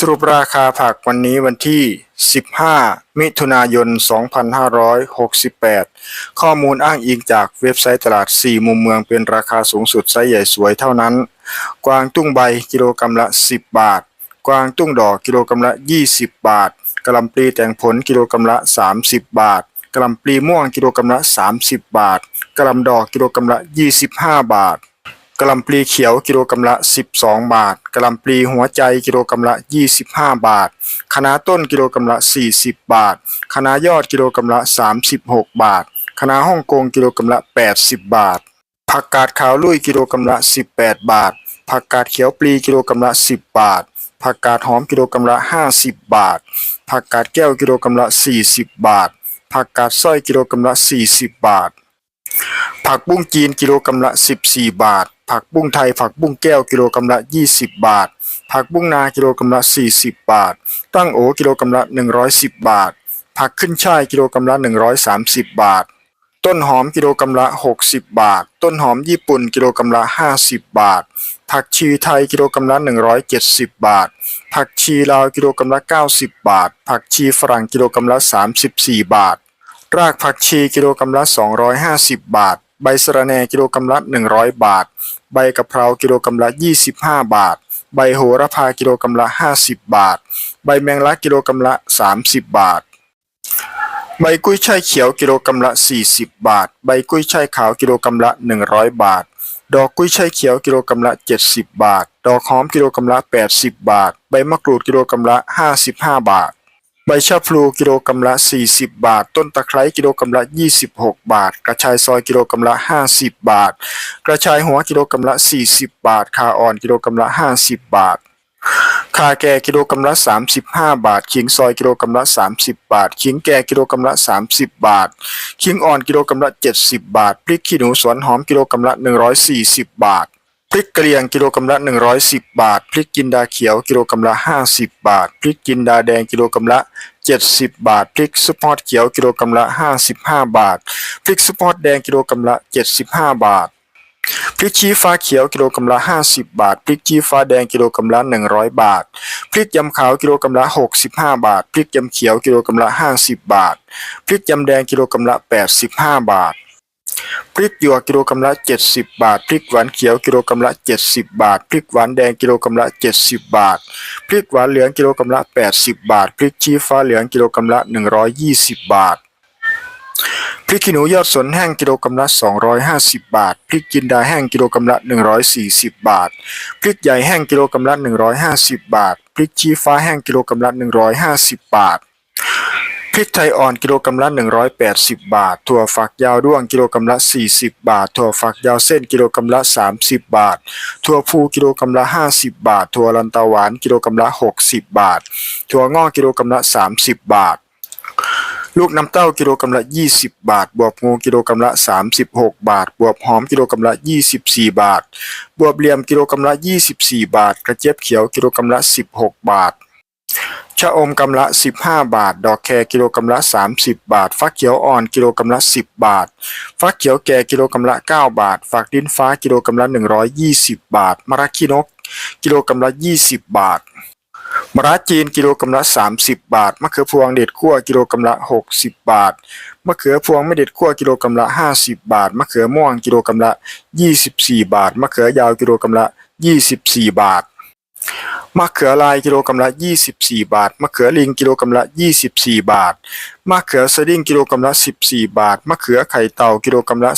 สรุปราคาผักวันนี้วันที่ 15 มิถุนายน 2568 ข้อมูลอ้างอิงจากเว็บไซต์ตลาด 4 มุมเมืองเป็นราคาสูงสุดไซส์ใหญ่สวยเท่านั้น กวางตุ้งใบกิโลกรัมละ 10 บาท กวางตุ้งดอกกิโลกรัมละ 20 บาทกะลำปลีแต่งผลกิโลกรัมละ 30 บาทกะลำปลีม่วงกิโลกรัมละ 30 บาทกะลำดอกกิโลกรัมละ 25 บาท กะหล่ำปลีเขียวกิโลกรัมละ 12 บาทกะหล่ำปลีหัวใจกิโลกรัมละ 25 บาทคะน้าต้นกิโลกรัมละ 40 บาทคะน้ายอดกิโลกรัมละ 36 บาทคะน้าฮ่องกงกิโลกรัมละ 80 บาท ผักกาดขาวลุยกิโลกรัมละ 18 บาท ผักกาดเขียวปลีกิโลกรัมละ 10 บาท ผักกาดหอมกิโลกรัมละ 50 บาท ผักกาดแก้วกิโลกรัมละ 40 บาท ผักกาดสร้อยกิโลกรัมละ 40 บาท ผักบุ้งจีนกิโลกรัมละ 14 บาท ผักบุ้งไทย ผักบุ้งแก้วกิโลกรัมละ 20 บาท ผักบุ้งนากิโลกรัมละ 40 บาท ตั้งโอกิโลกรัมละ 110 บาท ผักขึ้นช่ายกิโลกรัมละ 130 บาท ต้นหอมกิโลกรัมละ 60 บาท ต้นหอมญี่ปุ่นกิโลกรัมละ 50 บาท ผักชีไทยกิโลกรัมละ 170 บาท ผักชีลาวกิโลกรัมละ 90 บาท ผักชีฝรั่งกิโลกรัมละ 34 บาท รากผักชีกิโลกรัมละ 250 บาท ใบสะระแหน่กิโลกรัมละ 100 บาท ใบกะเพรากิโลกรัมละ 25 บาท ใบโหระพากิโลกรัมละ 50 บาท ใบแมงลักกิโลกรัมละ 30 บาท ใบกุ้ยช่ายเขียวกิโลกรัมละ 40 บาท ใบกุ้ยช่ายขาวกิโลกรัมละ 100 บาท ดอกกุ้ยช่ายเขียวกิโลกรัมละ 70 บาท ดอกหอมกิโลกรัมละ 80 บาท ใบมะกรูดกิโลกรัมละ 55 บาท ใบชะพลูกิโลกรัมละ 40 บาท ต้นตะไคร้กิโลกรัมละ 26 บาท กระชายซอยกิโลกรัมละ 50 บาท กระชายหัวกิโลกรัมละ 40 บาทข่าอ่อนกิโลกรัมละ 50 บาทข่าแก่กิโลกรัมละ 35 บาท ขิงซอยกิโลกรัมละ 30 บาท ขิงแก่กิโลกรัมละ 30 บาท ขิงอ่อนกิโลกรัมละ 70 บาท พริกขี้หนูสวนหอมกิโลกรัมละ 140 บาท พริกกะเหรี่ยงกิโลกรัมละ 110 บาท พริกจินดาเขียวกิโลกรัมละ 50 บาท พริกจินดาแดงกิโลกรัมละ 70 บาท พริกสปอตเขียวกิโลกรัมละ 55 บาท พริกสปอตแดงกิโลกรัมละ 75 บาท พริกชี้ฟ้าเขียวกิโลกรัมละ 50 บาท พริกชี้ฟ้าแดงกิโลกรัมละ 100 บาท พริกยำขาวกิโลกรัมละ 65 บาท พริกยำเขียวกิโลกรัมละ 50 บาท พริกยำแดงกิโลกรัมละ 85 บาท พริกหยวกกิโลกรัมละ 70 บาท พริกหวานเขียวกิโลกรัมละ 70 บาท พริกหวานแดงกิโลกรัมละ 70 บาท พริกหวานเหลืองกิโลกรัมละ 80 บาท พริกชี้ฟ้าเหลืองกิโลกรัมละ 120 บาทพริกขี้หนูยอดสนแห้งกิโลกรัมละ 250 บาท พริกจินดาแห้งกิโลกรัมละ 140 บาท พริกใหญ่แห้งกิโลกรัมละ 150 บาท พริกชี้ฟ้าแห้งกิโลกรัมละ 150 บาท พริกไทยอ่อนกิโลกรัมละ 180 บาท ถั่วฝักยาวด้วงกิโลกรัมละ 40 บาท ถั่วฝักยาวเส้นกิโลกรัมละ 30 บาท ถั่วพูกิโลกรัมละ 50 บาท ถั่วลันตาหวานกิโลกรัมละ 60 บาท ถั่วงอกกิโลกรัมละ 30 บาทลูกน้ำเต้ากิโลกรัมละ 20 บาท บวบงูกิโลกรัมละ 36 บาท บวบหอมกิโลกรัมละ 24 บาท บวบเหลี่ยมกิโลกรัมละ 24 บาท กระเจี๊ยบเขียวกิโลกรัมละ 16 บาท ชะอมกำละ 15 บาท ดอกแครกิโลกรัมละ 30 บาท ฟักเขียวอ่อนกิโลกรัมละ 10 บาท ฟักเขียวแก่กิโลกรัมละ 9 บาท ฝักดินฟ้ากิโลกรัมละ 120 บาท มะระขี้นก กิโลกรัมละ 20 บาทมะระจีนกิโลกรัมละ 30 บาท มะเขือพวงเด็ดขั้วกิโลกรัมละ 60 บาท มะเขือพวงไม่เด็ดขั้วกิโลกรัมละ 50 บาท มะเขือม่วงกิโลกรัมละ 24 บาท มะเขือยาวกิโลกรัมละ 24 บาท มะเขือลายกิโลกรัมละ24 บาท มะเขือลิงกิโลกรัมละ 24 บาท มะเขือสดิ้งกิโลกรัมละ 14 บาท มะเขือไข่เต่ากิโลกรัมละ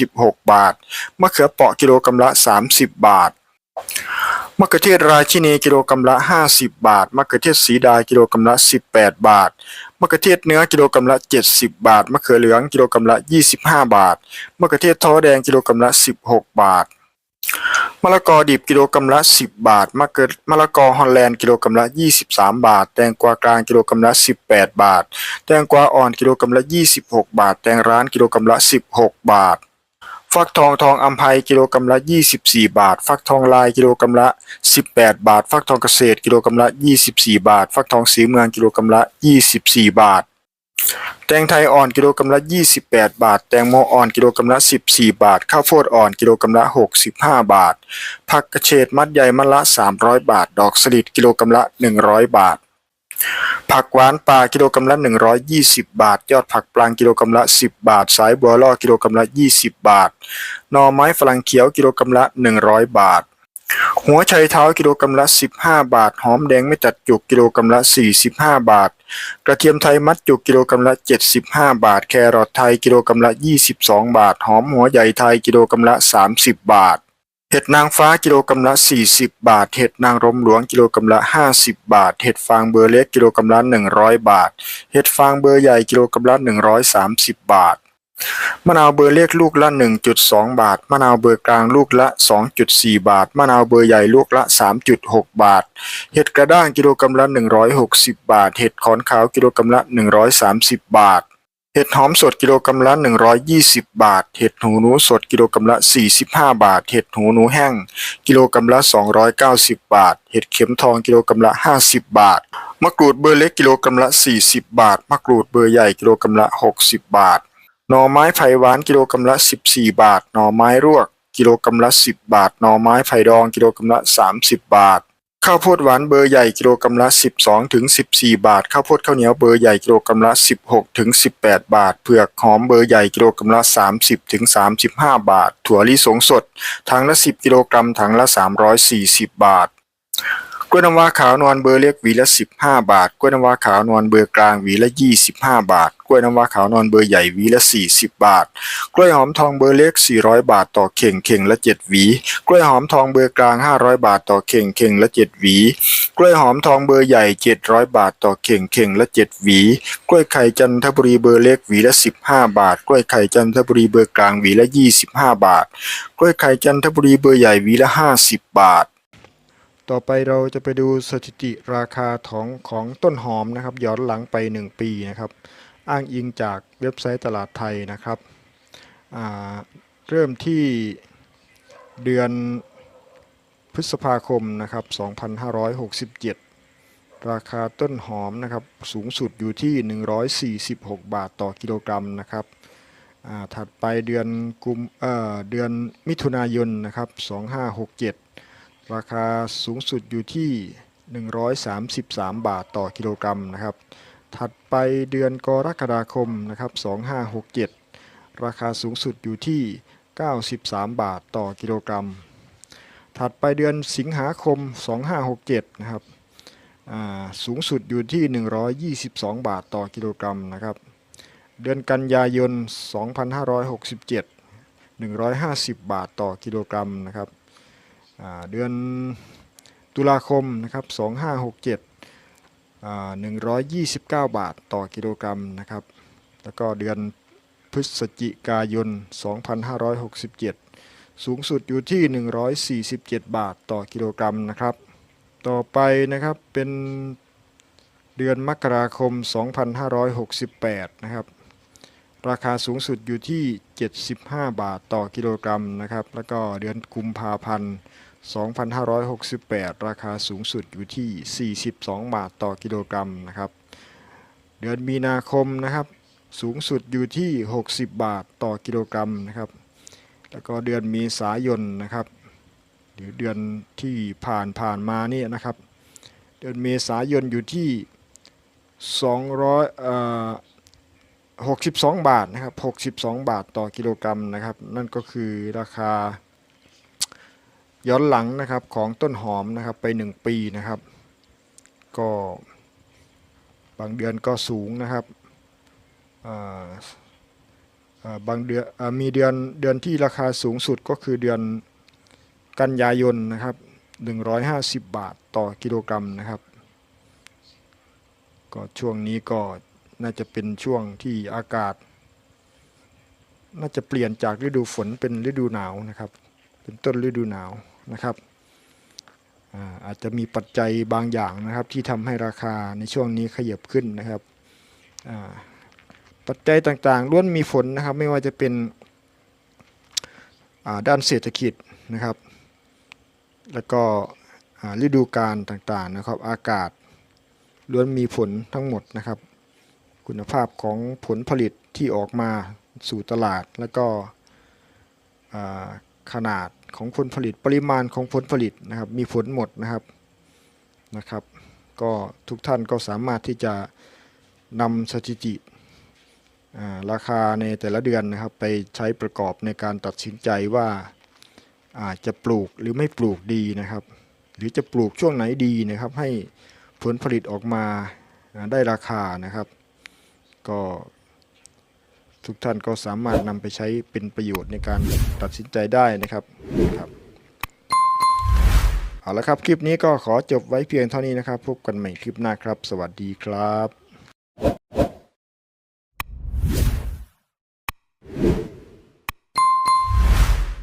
36 บาท มะเขือเปาะกิโลกรัมละ 30 บาท มะเขือเทศราชินีกิโลกรัมละ 50 บาท มะเขือเทศสีดากิโลกรัมละ 18 บาท มะเขือเทศเนื้อกิโลกรัมละ 70 บาท มะเขือเหลืองกิโลกรัมละ 25 บาท มะเขือเทศท้อแดงกิโลกรัมละ 16 บาท มะละกอดิบกิโลกรัมละ 10 บาท มะเขือมะละกอฮอลแลนด์กิโลกรัมละ 23 บาท แตงกวากลางกิโลกรัมละ 18 บาท แตงกวาอ่อนกิโลกรัมละ 26 บาท แตงร้านกิโลกรัมละ 16 บาท ฟักทองทองอัมภัยกิโลกรัมละ 24 บาท ฟักทองลายกิโลกรัมละ 18 บาท ฟักทองเกษตรกิโลกรัมละ 24 บาท ฟักทองสีเมืองกิโลกรัมละ 24 บาท แตงไทยอ่อนกิโลกรัมละ 28 บาท แตงโมอ่อนกิโลกรัมละ 14 บาท ข้าวโพดอ่อนกิโลกรัมละ 65 บาท ผักกระเฉดมัดใหญ่มัดละ 300 บาท ดอกสลิดกิโลกรัมละ 100 บาท ผักหวานป่ากิโลกรัมละ 120 บาท ยอดผักปลางกิโลกรัมละ 10 บาท สายบัวล่อกิโลกรัมละ 20 บาท หน่อไม้ฝรั่งเขียวกิโลกรัมละ 100 บาท หัวไชเท้ากิโลกรัมละ 15 บาท หอมแดงไม่ตัดจุกกิโลกรัมละ 45 บาท กระเทียมไทยมัดจุกกิโลกรัมละ 75 บาท แครอทไทยกิโลกรัมละ 22 บาท หอมหัวใหญ่ไทยกิโลกรัมละ 30 บาทเห็ดนางฟ้ากิโลกรัมละ 40 บาท เห็ดนางรมหลวงกิโลกรัมละ 50 บาท เห็ดฟางเบอร์เล็กกิโลกรัมละ 100 บาท เห็ดฟางเบอร์ใหญ่กิโลกรัมละ 130 บาท มะนาวเบอร์เล็กลูกละ 1.2 บาท มะนาวเบอร์กลางลูกละ 2.4 บาท มะนาวเบอร์ใหญ่ลูกละ 3.6 บาท เห็ดกระด้างกิโลกรัมละ 160 บาท เห็ดขอนขาวกิโลกรัมละ 130 บาท เห็ดหอมสดกิโลกรัมละ 120 บาท เห็ดหูหนูสดกิโลกรัมละ 45 บาท เห็ดหูหนูแห้งกิโลกรัมละ 290 บาท เห็ดเข็มทองกิโลกรัมละ 50 บาท มะกรูดเบอร์เล็กกิโลกรัมละ 40 บาท มะกรูดเบอร์ใหญ่กิโลกรัมละ 60 บาท หน่อไม้ไผ่หวานกิโลกรัมละ 14 บาท หน่อไม้รวกกิโลกรัมละ 10 บาท หน่อไม้ไผ่ดองกิโลกรัมละ 30 บาท ข้าวโพดหวานเบอร์ใหญ่กิโลกรัมละ 12ถึง14 บาท ข้าวโพดข้าวเหนียวเบอร์ใหญ่กิโลกรัมละ 16ถึง18 บาท เผือกหอมเบอร์ใหญ่กิโลกรัมละ 30ถึง35 บาทถั่วลิสงสดถังละ 10 กิโลกรัมถังละ 340 บาท กล้วยน้ำว้าขาวนวลเบอร์เล็กหวีละ 15 บาท กล้วยน้ำว้าขาวนวลเบอร์กลางหวีละ 25 บาท กล้วยน้ำว้าขาวนวลเบอร์ใหญ่หวีละ 40 บาท กล้วยหอมทองเบอร์เล็ก 400 บาทต่อเข่งเข่งละ 7 หวี กล้วยหอมทองเบอร์กลาง 500 บาทต่อเข่งเข่งละ 7 หวี กล้วยหอมทองเบอร์ใหญ่ 700 บาทต่อเข่งเข่งละ 7 หวี กล้วยไข่จันทบุรีเบอร์เล็กหวีละ 15 บาท กล้วยไข่จันทบุรีเบอร์กลางหวีละ 25 บาท กล้วยไข่จันทบุรีเบอร์ใหญ่หวีละ 50 บาท ต่อไปเราจะไปดูสถิติราคาของของต้นหอมนะครับ ย้อนหลังไป 1 ปีนะครับ อ้างอิงจากเว็บไซต์ตลาดไทยนะครับเริ่มที่เดือนพฤษภาคมนะครับ 2567 ราคาต้นหอมนะครับสูงสุดอยู่ที่ 146 บาทต่อกิโลกรัมนะครับถัดไปเดือนกุมเอ่อเดือนมิถุนายนนะครับ 2567 ราคาสูงสุดอยู่ที่ 133 บาทต่อกิโลกรัมนะครับ ถัดไปเดือนกรกฎาคมนะครับ 2567 ราคาสูงสุดอยู่ที่ 93 บาทต่อกิโลกรัม ถัดไปเดือนสิงหาคม 2567 นะครับสูงสุดอยู่ที่ 122 บาทต่อกิโลกรัมนะครับ เดือนกันยายน 2567 150 บาทต่อกิโลกรัมนะครับ เดือนตุลาคมนะครับ2567อ่า129 บาทต่อกิโลกรัมนะครับ แล้วก็เดือนพฤศจิกายน 2567 สูงสุดอยู่ที่ 147 บาทต่อกิโลกรัมนะครับ ต่อไปนะครับเป็นเดือนมกราคม 2568 นะครับ ราคาสูงสุดอยู่ที่ 75 บาทต่อกิโลกรัมนะครับ แล้วก็เดือนกุมภาพันธ์ 2568 ราคาสูงสุดอยู่ที่ 42 บาทต่อกิโลกรัมนะครับ เดือนมีนาคมนะครับ สูงสุดอยู่ที่ 60 บาทต่อกิโลกรัมนะครับ แล้วก็เดือนเมีสายนนะครับ หรือเดือนที่ผ่านผ่านมานี่นะครับ เดือนเมษายนอยู่ที่ 200เอ่อ62 บาทนะครับ 62 บาทต่อกิโลกรัมนะครับ นั่นก็คือราคา ย้อนหลังนะครับของต้นหอมนะครับไป 1 ปีนะครับ ก็บางเดือนก็สูงนะครับบางเดือนมีเดือนเดือนที่ราคาสูงสุดก็คือเดือนกันยายนนะครับ 150 บาทต่อกิโลกรัมนะครับ ก็ช่วงนี้ก็น่าจะเป็นช่วงที่อากาศ น่าจะเปลี่ยนจากฤดูฝนเป็นฤดูหนาวนะครับ เป็นต้นฤดูหนาว นะครับอาจจะมีปัจจัยบางอย่างนะครับที่ทำให้ราคาในช่วงนี้ขยับขึ้นนะครับปัจจัยต่างๆล้วนมีผลนะครับไม่ว่าจะเป็นด้านเศรษฐกิจนะครับ แล้วก็ฤดูกาลต่างๆนะครับ อากาศล้วนมีผลทั้งหมดนะครับ คุณภาพของผลผลิตที่ออกมาสู่ตลาด แล้วก็ขนาด ของผลผลิตปริมาณของผลผลิตนะครับ มีผลหมดนะครับนะครับ ก็ทุกท่านก็สามารถที่จะนำสถิติราคาในแต่ละเดือนนะครับ ไปใช้ประกอบในการตัดสินใจว่าอาจจะปลูกหรือไม่ปลูกดีนะครับ หรือจะปลูกช่วงไหนดีนะครับ ให้ผลผลิตออกมาได้ราคานะครับ ก็ ทุกท่านก็สามารถนำไปใช้เป็นประโยชน์ในการตัดสินใจได้นะครับครับเอาละครับ คลิปนี้ก็ขอจบไว้เพียงเท่านี้นะครับ พบกันใหม่คลิปหน้าครับ สวัสดีครับ